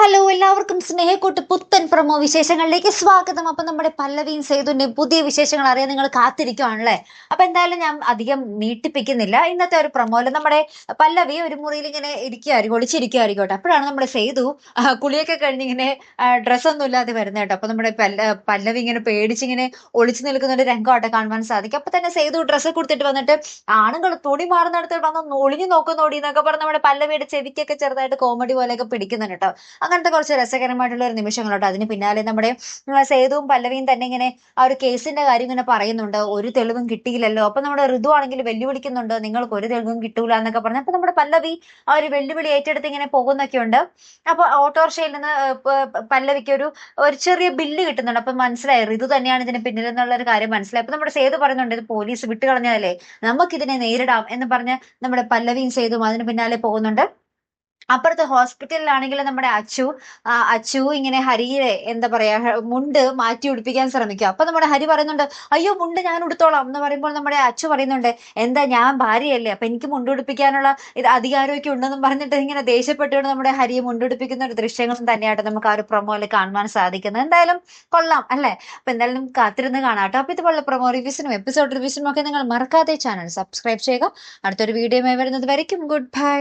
Hello എല്ലാവർക്കും സ്നേഹക്കൂട്ട് പുത്തൻ promo വിശേഷങ്ങളിലേക്ക് സ്വാഗതം. അപ്പൊ നമ്മുടെ പല്ലവിയും സേതുവിന്റെ പുതിയ വിശേഷങ്ങൾ അറിയാൻ നിങ്ങൾ കാത്തിരിക്കുവാണല്ലേ? അപ്പൊ എന്തായാലും ഞാൻ അധികം നീട്ടിപ്പിക്കുന്നില്ല. ഇന്നത്തെ ഒരു പ്രമോല നമ്മുടെ പല്ലവി ഒരു മുറിയിൽ ഇങ്ങനെ ഇരിക്കുകയായിരിക്കും ഒളിച്ചിരിക്കുകയായിരിക്കോട്ടെ അപ്പോഴാണ് നമ്മുടെ സേതു കുളിയൊക്കെ കഴിഞ്ഞിങ്ങനെ ഡ്രസ്സൊന്നും ഇല്ലാതെ വരുന്നത് കേട്ടോ. അപ്പൊ നമ്മുടെ പല്ല പല്ലവി ഇങ്ങനെ പേടിച്ചിങ്ങനെ ഒളിച്ചു നിൽക്കുന്ന ഒരു രംഗമായിട്ട് കാണുവാൻ സാധിക്കും. അപ്പൊ തന്നെ സേതു ഡ്രസ്സ് കൊടുത്തിട്ട് വന്നിട്ട് ആണുങ്ങൾ തുണി മാറുന്നിടത്ത് വന്ന് ഒളിഞ്ഞു നോക്കുന്നോടി എന്നൊക്കെ പറഞ്ഞ് നമ്മുടെ പല്ലവിയുടെ ചെവിക്കൊക്കെ ചെറുതായിട്ട് കോമഡി പോലെയൊക്കെ പിടിക്കുന്നുണ്ട് കേട്ടോ. അങ്ങനത്തെ കുറച്ച് രസകരമായിട്ടുള്ള ഒരു നിമിഷങ്ങളുണ്ട് അതിന് പിന്നാലെ നമ്മുടെ സേതുവും പല്ലവിയും തന്നെ ഇങ്ങനെ ആ ഒരു കേസിന്റെ കാര്യം ഇങ്ങനെ പറയുന്നുണ്ട്. ഒരു തെളിവും കിട്ടിയില്ലല്ലോ. അപ്പൊ നമ്മുടെ ഋതു ആണെങ്കിൽ വെല്ലുവിളിക്കുന്നുണ്ട്. നിങ്ങൾക്ക് ഒരു തെളിവും കിട്ടൂല എന്നൊക്കെ പറഞ്ഞു. അപ്പൊ നമ്മുടെ പല്ലവി ആ ഒരു വെല്ലുവിളി ഏറ്റെടുത്ത് ഇങ്ങനെ പോകുന്നൊക്കെ ഉണ്ട്. അപ്പൊ ഓട്ടോറിക്ഷയിൽ നിന്ന് പല്ലവിക്ക് ഒരു ഒരു ചെറിയ ബില്ല് കിട്ടുന്നുണ്ട്. അപ്പൊ മനസ്സിലായി? ഋതു തന്നെയാണ് ഇതിന് പിന്നിൽ എന്നുള്ള ഒരു കാര്യം മനസ്സിലായി? അപ്പൊ നമ്മുടെ സേതു പറയുന്നുണ്ട് ഇത് പോലീസ് വിട്ടുകളഞ്ഞതല്ലേ? നമുക്കിതിനെ നേരിടാം എന്ന് പറഞ്ഞ് നമ്മുടെ പല്ലവിയും സേതും അതിന് പിന്നാലെ പോകുന്നുണ്ട്. അപ്പുറത്തെ ഹോസ്പിറ്റലിലാണെങ്കിൽ നമ്മുടെ അച്ചു അച്ചു ഇങ്ങനെ ഹരിയെ എന്താ പറയാ മുണ്ട് മാറ്റി ഉടുപ്പിക്കാൻ ശ്രമിക്കുക അപ്പൊ നമ്മുടെ ഹരി പറയുന്നുണ്ട് അയ്യോ മുണ്ട് ഞാൻ ഉടുത്തോളാം എന്ന് പറയുമ്പോൾ നമ്മുടെ അച്ചു പറയുന്നുണ്ട് എന്താ ഞാൻ ഭാര്യയല്ലേ അപ്പൊ എനിക്ക് മുണ്ട് ഉടുപ്പിക്കാനുള്ള ഇത് അധികാരമൊക്കെ ഉണ്ടെന്നും പറഞ്ഞിട്ട് ഇങ്ങനെ ദേഷ്യപ്പെട്ടുകൊണ്ട് നമ്മുടെ ഹരിയെ മുണ്ടുടുപ്പിക്കുന്ന ഒരു ദൃശ്യങ്ങളും തന്നെയായിട്ട് നമുക്ക് ആ ഒരു പ്രൊമോയിൽ കാണുവാൻ സാധിക്കുന്നത് എന്തായാലും കൊള്ളാം അല്ലേ? അപ്പൊ എന്തായാലും കാത്തിരുന്ന് കാണാം കേട്ടോ. അപ്പൊ ഇതുപോലെ പ്രൊമോ റിവ്യൂസിനും എപ്പിസോഡ് റിവ്യൂസിനും ഒക്കെ നിങ്ങൾ മറക്കാതെ ചാനൽ സബ്സ്ക്രൈബ് ചെയ്യുക. അടുത്തൊരു വീഡിയോ വരുന്നത് വരയ്ക്കും. Good bye